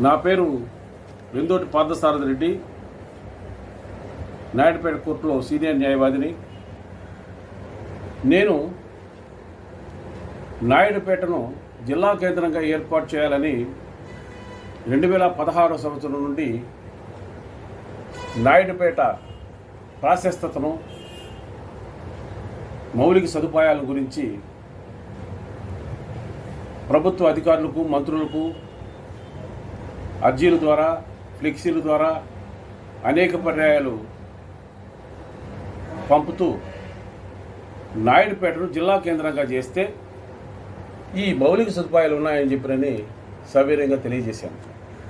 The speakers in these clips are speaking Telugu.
నా పేరు వెందోటి పార్థసారథి రెడ్డి. నాయుడుపేట కోర్టులో సీనియర్ న్యాయవాదిని. నేను నాయుడుపేటను జిల్లా కేంద్రంగా ఏర్పాటు చేయాలని రెండు వేల పదహారు సంవత్సరం నుండి నాయుడుపేట ప్రాశస్తతను మౌలిక సదుపాయాల గురించి ప్రభుత్వ అధికారులకు మంత్రులకు అర్జీల ద్వారా ఫ్లెక్సీల ద్వారా అనేక పర్యాయాలు పంపుతూ నాయుడుపేటను జిల్లా కేంద్రంగా చేస్తే ఈ మౌలిక సదుపాయాలు ఉన్నాయని చెప్పినని సవీర్యంగా తెలియజేశాను.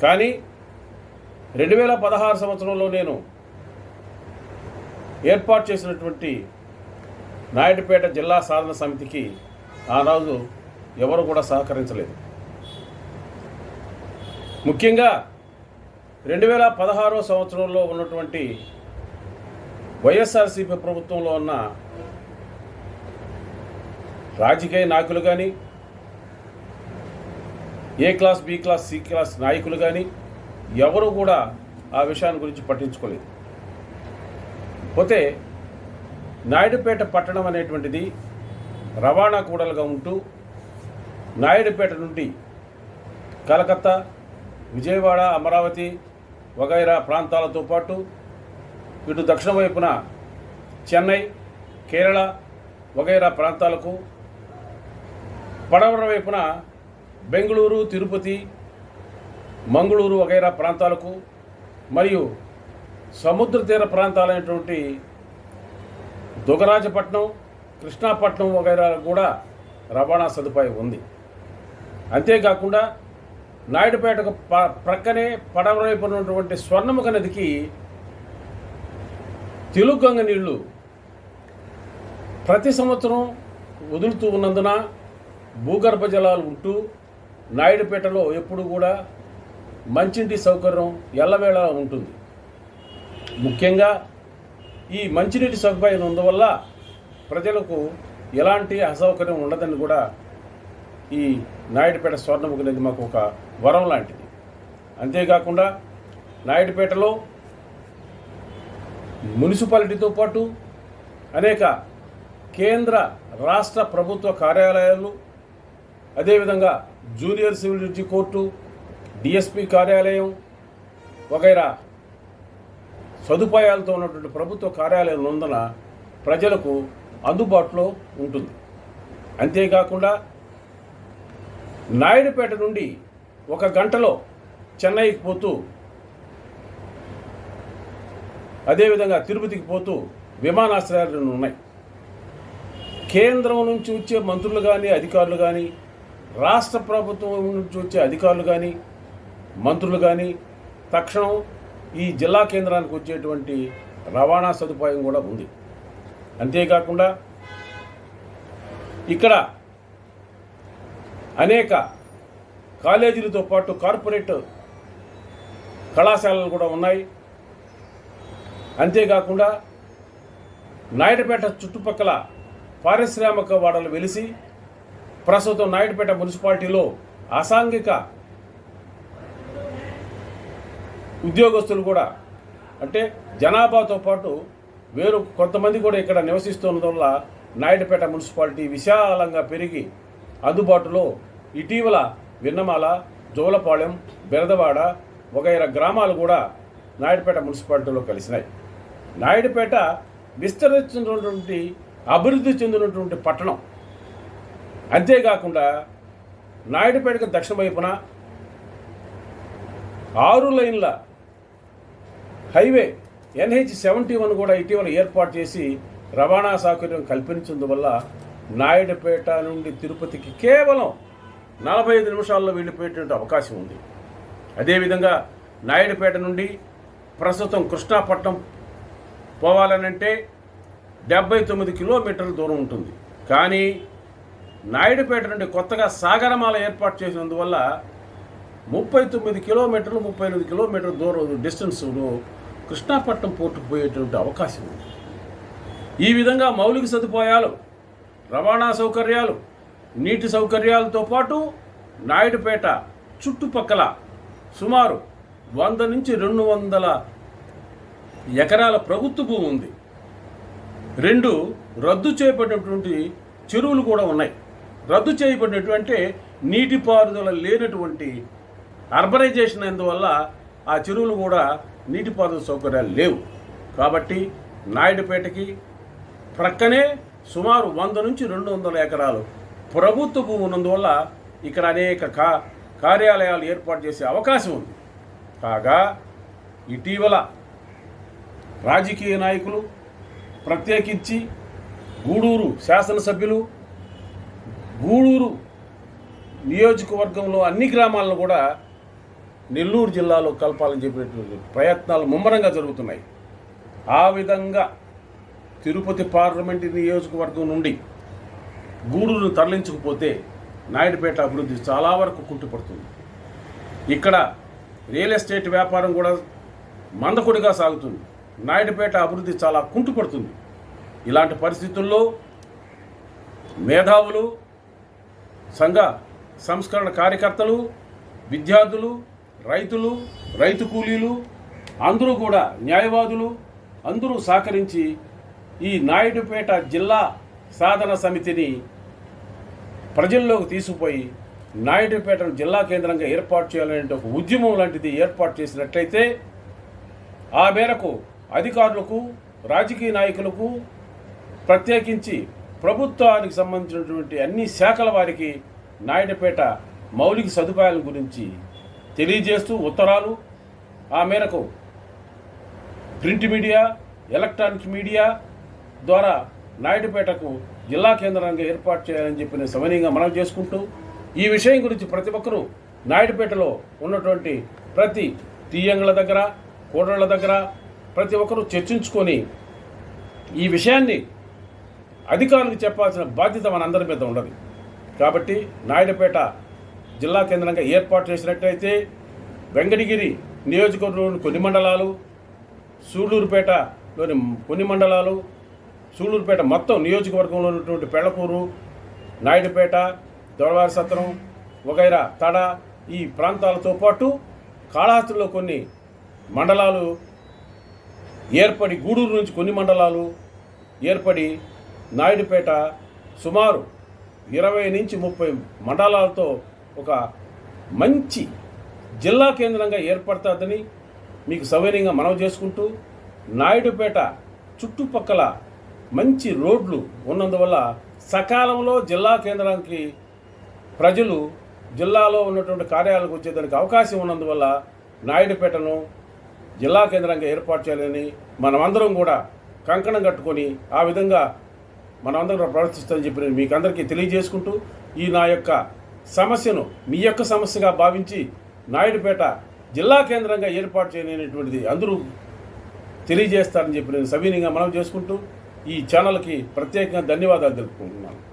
కానీ రెండు వేల పదహారు సంవత్సరంలో నేను ఏర్పాటు చేసినటువంటి నాయుడుపేట జిల్లా సాధన సమితికి ఆనాడు ఎవరు కూడా సహకరించలేదు. ముఖ్యంగా రెండు వేల పదహారో సంవత్సరంలో ఉన్నటువంటి వైఎస్ఆర్సీపీ ప్రభుత్వంలో ఉన్న రాజకీయ నాయకులు కానీ A class B class C class నాయకులు కానీ ఎవరు కూడా ఆ విషయాన్ని గురించి పట్టించుకోలేదు. పోతే నాయుడుపేట పట్టణం అనేటువంటిది రవాణా కూడలుగా ఉంటూ నాయుడుపేట నుండి కలకత్తా విజయవాడ అమరావతి వగైరా ప్రాంతాలతో పాటు ఇటు దక్షిణ వైపున చెన్నై కేరళ వగైరా ప్రాంతాలకు పడమర వైపున బెంగళూరు తిరుపతి మంగళూరు వగైరా ప్రాంతాలకు మరియు సముద్ర తీర ప్రాంతాలైనటువంటి దుగరాజపట్నం కృష్ణాపట్నం వగైరా కూడా రవాణా సదుపాయం ఉంది. అంతేకాకుండా నాయుడుపేటకు ప ప్రక్కనే పడమర ఉన్నటువంటి స్వర్ణముఖ నదికి తెలుగంగ నీళ్ళు ప్రతి సంవత్సరం వదులుతూ ఉన్నందున భూగర్భ జలాలు ఉంటూ నాయుడుపేటలో ఎప్పుడు కూడా మంచినీటి సౌకర్యం ఎల్లవేళ ఉంటుంది. ముఖ్యంగా ఈ మంచినీటి సదుపాయం ఉన్నందువల్ల ప్రజలకు ఎలాంటి అసౌకర్యం ఉండదని కూడా ఈ నాయుడుపేట స్వర్ణముఖ నది మాకు ఒక వరం లాంటిది. అంతేకాకుండా నాయుడుపేటలో మున్సిపాలిటీతో పాటు అనేక కేంద్ర రాష్ట్ర ప్రభుత్వ కార్యాలయాలు అదేవిధంగా junior civil judge court DSP కార్యాలయం వగైరా సదుపాయాలతో ఉన్నటువంటి ప్రభుత్వ కార్యాలయం ఉన్నందున ప్రజలకు అందుబాటులో ఉంటుంది. అంతేకాకుండా నాయుడుపేట నుండి ఒక గంటలో చెన్నైకి పోతూ అదేవిధంగా తిరుపతికి పోతూ విమానాశ్రయాలు ఉన్నాయి. కేంద్రం నుంచి వచ్చే మంత్రులు కానీ అధికారులు కానీ రాష్ట్ర ప్రభుత్వం నుంచి వచ్చే అధికారులు కానీ మంత్రులు కానీ తక్షణం ఈ జిల్లా కేంద్రానికి వచ్చేటువంటి రవాణా సదుపాయం కూడా ఉంది. అంతేకాకుండా ఇక్కడ అనేక కాలేజీలతో పాటు కార్పొరేట్ కళాశాలలు కూడా ఉన్నాయి. అంతేకాకుండా నాయుడుపేట చుట్టుపక్కల పారిశ్రామిక వాడలు వెలిసి ప్రస్తుతం నాయుడుపేట మున్సిపాలిటీలో అసాంఘిక ఉద్యోగస్తులు కూడా అంటే జనాభాతో పాటు వేరు కొంతమంది కూడా ఇక్కడ నివసిస్తున్నందువల్ల నాయుడుపేట మున్సిపాలిటీ విశాలంగా పెరిగి అందుబాటులో ఇటీవల విన్నమాల జోలపాళెం బెరదవాడ వగైరా గ్రామాలు కూడా నాయుడుపేట మున్సిపాలిటీలో కలిసినాయి. నాయుడుపేట విస్తరించినటువంటి అభివృద్ధి చెందినటువంటి పట్టణం. అంతేకాకుండా నాయుడుపేటకు దక్షిణ వైపున ఆరు లైన్ల హైవే ఎన్హెచ్ సెవెంటీ వన్ కూడా ఇటీవల ఏర్పాటు చేసి రవాణా సౌకర్యం కల్పించినందువల్ల నాయుడుపేట నుండి తిరుపతికి కేవలం నలభై ఐదు నిమిషాల్లో వెళ్ళిపోయేటువంటి అవకాశం ఉంది. అదేవిధంగా నాయుడుపేట నుండి ప్రస్తుతం కృష్ణాపట్నం పోవాలనంటే డెబ్బై తొమ్మిది కిలోమీటర్ల దూరం ఉంటుంది. కానీ నాయుడుపేట నుండి కొత్తగా సాగరమాల ఏర్పాటు చేసినందువల్ల ముప్పై తొమ్మిది కిలోమీటర్లు ముప్పై ఎనిమిది కిలోమీటర్ల దూరం డిస్టెన్స్ కృష్ణాపట్నం పోర్టుకు పోయేటువంటి అవకాశం ఉంది. ఈ విధంగా మౌలిక సదుపాయాలు రవాణా సౌకర్యాలు నీటి సౌకర్యాలతో పాటు నాయుడుపేట చుట్టుపక్కల సుమారు వంద నుంచి రెండు వందల ఎకరాల ప్రభుత్వ భూమి ఉంది. రెండు రద్దు చేయబడినటువంటి చెరువులు కూడా ఉన్నాయి. రద్దు చేయబడినటువంటి నీటిపారుదల లేనటువంటి అర్బనైజేషన్ అందువల్ల ఆ చెరువులు కూడా నీటిపారుదల సౌకర్యాలు లేవు. కాబట్టి నాయుడుపేటకి ప్రక్కనే సుమారు వంద నుంచి రెండు వందల ఎకరాలు ప్రభుత్వ భూమి ఉన్నందువల్ల ఇక్కడ అనేక కా కార్యాలయాలు ఏర్పాటు చేసే అవకాశం ఉంది. కాగా ఇటీవల రాజకీయ నాయకులు ప్రత్యేకించి గూడూరు శాసనసభ్యులు గూడూరు నియోజకవర్గంలో అన్ని గ్రామాలను కూడా నెల్లూరు జిల్లాలో కలపాలని చెప్పినటువంటి ప్రయత్నాలు ముమ్మరంగా జరుగుతున్నాయి. ఆ విధంగా తిరుపతి పార్లమెంటు నియోజకవర్గం నుండి గూడూరును తరలించకపోతే నాయుడుపేట అభివృద్ధి చాలా వరకు కుంటుపడుతుంది. ఇక్కడ రియల్ ఎస్టేట్ వ్యాపారం కూడా మందకొడిగా సాగుతుంది. నాయుడుపేట అభివృద్ధి చాలా కుంటుపడుతుంది. ఇలాంటి పరిస్థితుల్లో మేధావులు సంఘ సంస్కరణ కార్యకర్తలు విద్యార్థులు రైతులు రైతు కూలీలు అందరూ కూడా న్యాయవాదులు అందరూ సహకరించి ఈ నాయుడుపేట జిల్లా సాధన సమితిని ప్రజల్లోకి తీసుకుపోయి నాయుడుపేటను జిల్లా కేంద్రంగా ఏర్పాటు చేయాలనే ఒక ఉద్యమం లాంటిది ఏర్పాటు చేసినట్లయితే ఆ మేరకు అధికారులకు రాజకీయ నాయకులకు ప్రత్యేకించి ప్రభుత్వానికి సంబంధించినటువంటి అన్ని శాఖల వారికి నాయుడుపేట మౌలిక సదుపాయాల గురించి తెలియజేస్తూ ఉత్తరాలు. ఆ మేరకు ప్రింట్ మీడియా ఎలక్ట్రానిక్ మీడియా ద్వారా నాయుడుపేటకు జిల్లా కేంద్రంగా ఏర్పాటు చేయాలని చెప్పి నేను సమనీయంగా మనం చేసుకుంటూ ఈ విషయం గురించి ప్రతి ఒక్కరూ నాయుడుపేటలో ఉన్నటువంటి ప్రతి తీయంగల దగ్గర కోడళ్ళ దగ్గర ప్రతి ఒక్కరూ చర్చించుకొని ఈ విషయాన్ని అధికారులకు చెప్పాల్సిన బాధ్యత మనందరి మీద ఉండదు కాబట్టి నాయుడుపేట జిల్లా కేంద్రంగా ఏర్పాటు చేసినట్టయితే వెంకటగిరి నియోజకవర్గంలోని కొన్ని మండలాలు సూళ్ళూరుపేటలోని కొన్ని మండలాలు సూళ్ళూరుపేట మొత్తం నియోజకవర్గంలో ఉన్నటువంటి పెళ్ళకూరు నాయుడుపేట దొరవారి సత్రం వగైరా తడ ఈ ప్రాంతాలతో పాటు కాళహస్తిలో కొన్ని మండలాలు ఏర్పడి గూడూరు నుంచి కొన్ని మండలాలు ఏర్పడి నాయుడుపేట సుమారు ఇరవై నుంచి ముప్పై మండలాలతో ఒక మంచి జిల్లా కేంద్రంగా ఏర్పడుతుందని మీకు సౌకర్యంగా మనవి చేసుకుంటూ నాయుడుపేట చుట్టుపక్కల మంచి రోడ్లు ఉన్నందువల్ల సకాలంలో జిల్లా కేంద్రానికి ప్రజలు జిల్లాలో ఉన్నటువంటి కార్యాలయాలకు వచ్చేదానికి అవకాశం ఉన్నందువల్ల నాయుడుపేటను జిల్లా కేంద్రంగా ఏర్పాటు చేయాలని మనమందరం కూడా కంకణం కట్టుకొని ఆ విధంగా మనమందరం ప్రవర్తిస్తామని చెప్పి నేను మీకు అందరికీ తెలియజేసుకుంటూ ఈ నా యొక్క సమస్యను మీ యొక్క సమస్యగా భావించి నాయుడుపేట జిల్లా కేంద్రంగా ఏర్పాటు చేయలేనటువంటిది అందరూ తెలియజేస్తారని చెప్పి నేను సవీనంగా మనం చేసుకుంటూ ఈ ఛానల్కి ప్రత్యేకంగా ధన్యవాదాలు తెలుపుకుంటున్నాను.